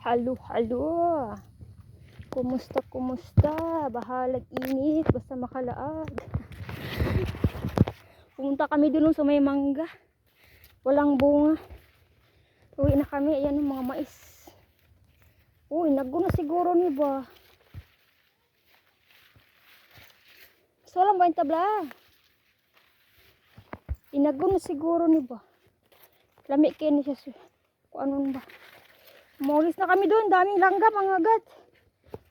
Halo, halo. Kumusta, kumusta? Bahalag init, basta makalaag. Pumunta kami dun sa may mangga. Walang bunga. Uwi na kami. Ayan yung mga mais. Uy, naggo na siguro ni ba? Gusto lang ba yung tabla? Inago na siguro ni ba? Lami kayo ni siya. Kung anong ba? Maulis na kami doon. Daming langgam, mga agat.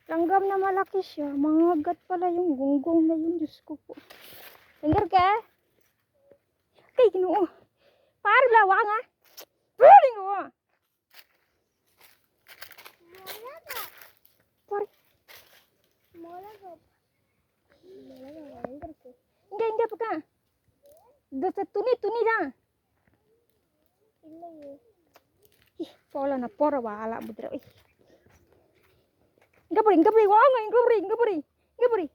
Langgam na malaki siya. Mga agat pala yung gunggong na yun. Diyos ko po. Langar ka? Kay, ginoo. Paro lawa nga. Pwede nga. Pare. Hindi, hindi pa ka. Doon sa tuni, na. Ih, pola na pora wala mo dira. Ih. Gabri, gabri, wa nga, gabri, gabri. Gabri.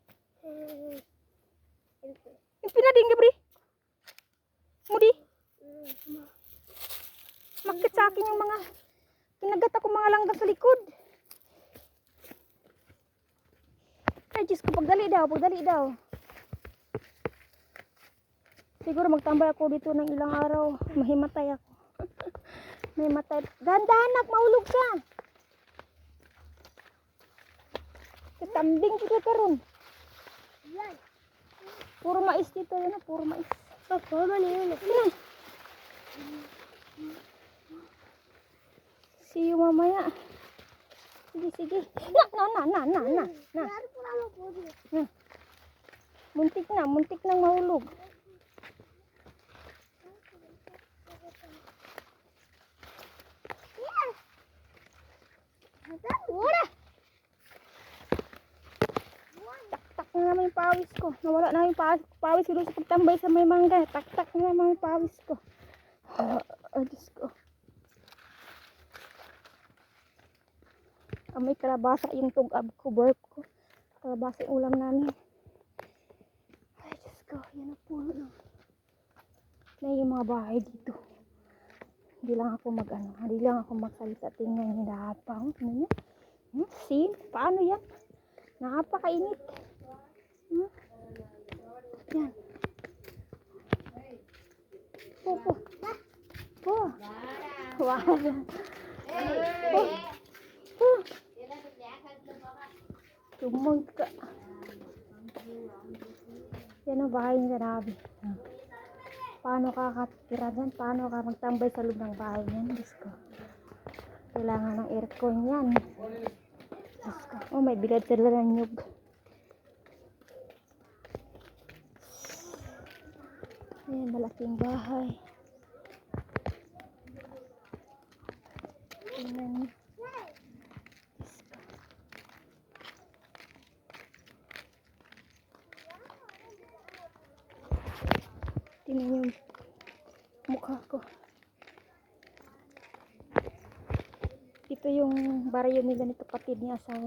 Yung pinading gabri. Mudi. Makit sa akin yung mga kinagat ako mga langgam sa likod. Ay, Diyos ko, pagdali daw, pagdali daw. Siguro magtambay ako dito ng ilang araw. Mahimatay ako. Mahimatay. Dahan-dahan, maulog ka. Katambing kita karon. Puro mais dito yun, puro mais. Oh, puro man yun. Sino? See you mamaya. Sige, sige. Na, na, na, na, na, na, na. na. Muntik na, muntik nang mahulog. Wala! Tak-tak yung pawis ko. Nawala na yung pawis, pawis ko sa pagtambay sa may mangga. Tak-tak na yung pawis ko. Ah, ah, Diyos ko. Ah, may kalabasa yung tugab ko, burp ko. Kalabasa yung ulam namin. Ay, Diyos ko. Yan po. Ano. Na yung mga bahay dito. Hindi lang ako mag ano, hindi lang ako magsalita. Tingnan niyo lahat pa. Oh, Tingnan niyo. Hmm? See? Paano yan? Napakainit. Hmm? Yan. Po, po. Po. Wow. Po. Po. Tumog ka. Yan ang bahay ni Rabi. Paano ka katira dyan? Paano ka magtambay sa loob ng bahay niyan? Diyos ko. Kailangan ng aircon yan. Diyos ko. Oh, may bilad sila ng nyug. Ayan, malaking bahay. Tingnan. Tingnan niyo mukha ko. Ito yung baryo nila ni kapatid niya asawa.